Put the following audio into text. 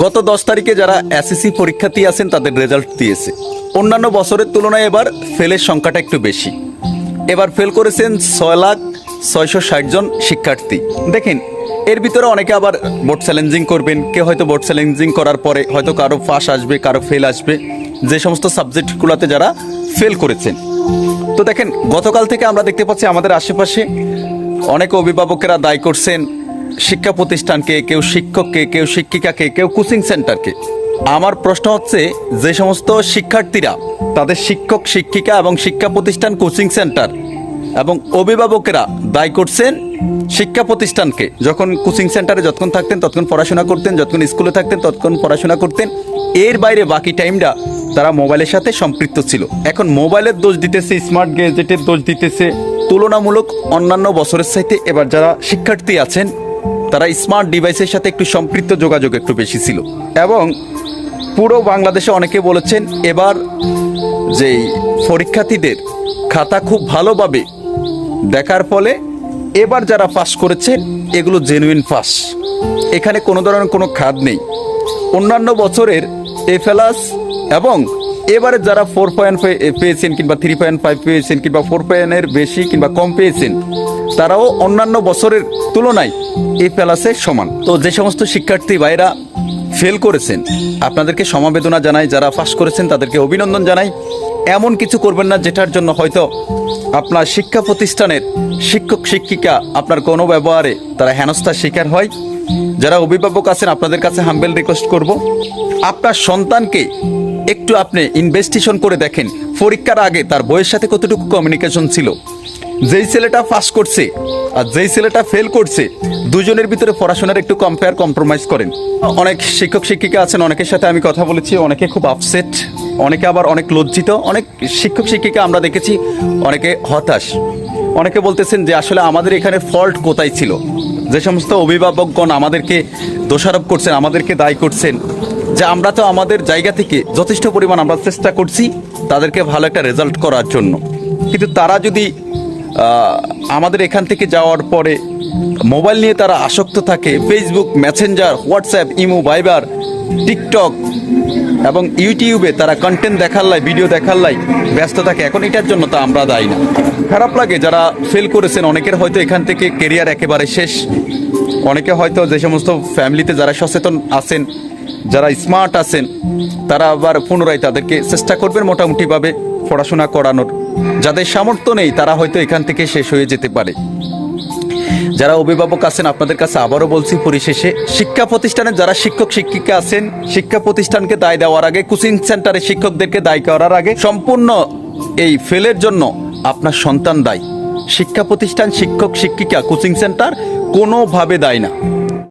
গত দশ তারিখে যারা এসএসসি পরীক্ষার্থী আছেন, তাদের রেজাল্ট দিয়েছে। অন্যান্য বছরের তুলনায় এবার ফেলের সংখ্যাটা একটু বেশি। এবার ফেল করেছেন ছয় লাখ ছয়শো ষাট জন শিক্ষার্থী। দেখেন, এর ভিতরে অনেকে আবার বোর্ড চ্যালেঞ্জিং করবেন। কেউ হয়তো বোর্ড চ্যালেঞ্জিং করার পরে হয়তো কারও পাস আসবে, কারও ফেল আসবে। যে সমস্ত সাবজেক্টগুলোতে যারা ফেল করেছেন। তো দেখেন, গতকাল থেকে আমরা দেখতে পাচ্ছি আমাদের আশেপাশে অনেক অভিভাবকেরা দায় করছেন। শিক্ষা প্রতিষ্ঠানকে, কেউ শিক্ষককে, কেউ শিক্ষিকাকে, কেউ কোচিং সেন্টারকে। আমার প্রশ্ন হচ্ছে, যে সমস্ত শিক্ষার্থীরা, তাদের শিক্ষক, শিক্ষিকা এবং শিক্ষা প্রতিষ্ঠান, কোচিং সেন্টার এবং অভিভাবকেরা দায়ী করছেন শিক্ষা প্রতিষ্ঠানকে। যখন কোচিং সেন্টারে যতক্ষণ থাকতেন, ততক্ষণ পড়াশোনা করতেন, যতক্ষণ স্কুলে থাকতেন, ততক্ষণ পড়াশোনা করতেন। এর বাইরে বাকি টাইমটা তারা মোবাইলের সাথে সম্পৃক্ত ছিল। এখন মোবাইলের দোষ দিতেছে, স্মার্ট গ্যাজেটের দোষ দিতেছে। তুলনামূলক অন্যান্য বছরের চাইতে এবার যারা শিক্ষার্থী আছেন তারা স্মার্ট ডিভাইসের সাথে একটু সম্পৃক্ত যোগাযোগ একটু বেশি ছিল। এবং পুরো বাংলাদেশে অনেকে বলেছেন, এবার যেই পরীক্ষার্থীদের খাতা খুব ভালোভাবে দেখার ফলে এবার যারা পাস করেছে, এগুলো জেনুইন পাস এখানে কোনো ধরনের কোনো খাদ নেই। অন্যান্য বছরের এ ফেলাস এবং এবারে যারা ফোর পয়েন্ট পেয়েছেন কিংবা থ্রি পয়েন্ট ফাইভ পেয়েছেন কিংবা ফোর পয়েন্টের বেশি কিংবা কম পেয়েছেন, তারাও অন্যান্য বছরের তুলনায় এই প্যালাসে সমান। তো যে সমস্ত শিক্ষার্থী ভাইরা ফেল করেছেন, আপনাদেরকে সমাবেদনা জানাই, যারা পাস করেছেন তাদেরকে অভিনন্দন জানাই। এমন কিছু করবেন না যেটার জন্য হয়তো আপনার শিক্ষা প্রতিষ্ঠানের শিক্ষক শিক্ষিকা আপনার কোনো ব্যবহারে তারা হেনস্থার শিকার হয়। যারা অভিভাবক আছেন, আপনাদের কাছে হাম্বেল রিকোয়েস্ট করব। আপনার সন্তানকে একটু আপনি ইনভেস্টিগেশন করে দেখেন। পরীক্ষার আগে তার বইয়ের সাথে কতটুকু কমিউনিকেশন ছিল। যেই ছেলেটা পাস করছে আর যেই ছেলেটা ফেল করছে, দুজনের ভিতরে পড়াশোনার একটু কম্পেয়ার কম্প্রোমাইজ করেন। অনেক শিক্ষক, শিক্ষিকা আছেন, অনেকের সাথে আমি কথা বলেছি, অনেকে খুব আপসেট অনেকে আবার অনেক লজ্জিত, অনেক শিক্ষক, শিক্ষিকা আমরা দেখেছি, অনেকে হতাশ। অনেকে বলতেছেন যে আসলে আমাদের এখানে ফল্ট কোথায় ছিল? যে সমস্ত অভিভাবকগণ আমাদেরকে দোষারোপ করছেন, আমাদেরকে দায়ী করছেন, যে আমরা তো আমাদের জায়গা থেকে যথেষ্ট পরিমাণ আমরা চেষ্টা করছি তাদেরকে ভালো একটা রেজাল্ট করার জন্য। কিন্তু তারা যদি আমাদের এখান থেকে যাওয়ার পরে মোবাইল নিয়ে তারা আসক্ত থাকে Facebook Messenger WhatsApp imo Viber TikTok এবং ইউটিউবে তারা কন্টেন্ট দেখার লাই ভিডিও দেখার লাই ব্যস্ত থাকে এখন এটার জন্য তো আমরা দায়ী না। খারাপ লাগে যারা ফেল করেছেন, অনেকের হয়তো এখান থেকে কেরিয়ার একেবারে শেষ। অনেকে হয়তো যে সমস্ত ফ্যামিলিতে যারা সচেতন আছেন, যারা স্মার্ট আছেন, তারা আবার পুনরায় তাদেরকে চেষ্টা করবেন মোটামুটিভাবে পড়াশোনা করানোর। যাদের সামর্থ্য নেই, তারা হয়তো এখান থেকে শেষ হয়ে যেতে পারে। যারা অভিভাবক আছেন, আপনাদের কাছে আবারও বলছি, পরিশেষে শিক্ষা প্রতিষ্ঠানে যারা শিক্ষক, শিক্ষিকা আছেন, শিক্ষা প্রতিষ্ঠানকে দায় দেওয়ার আগে, কোচিং সেন্টারে শিক্ষকদেরকে দায় করার আগে সম্পূর্ণ এই ফেলের জন্য আপনার সন্তান দায়ী। শিক্ষা প্রতিষ্ঠান শিক্ষক, শিক্ষিকা, কোচিং সেন্টার কোনোভাবে দায় না।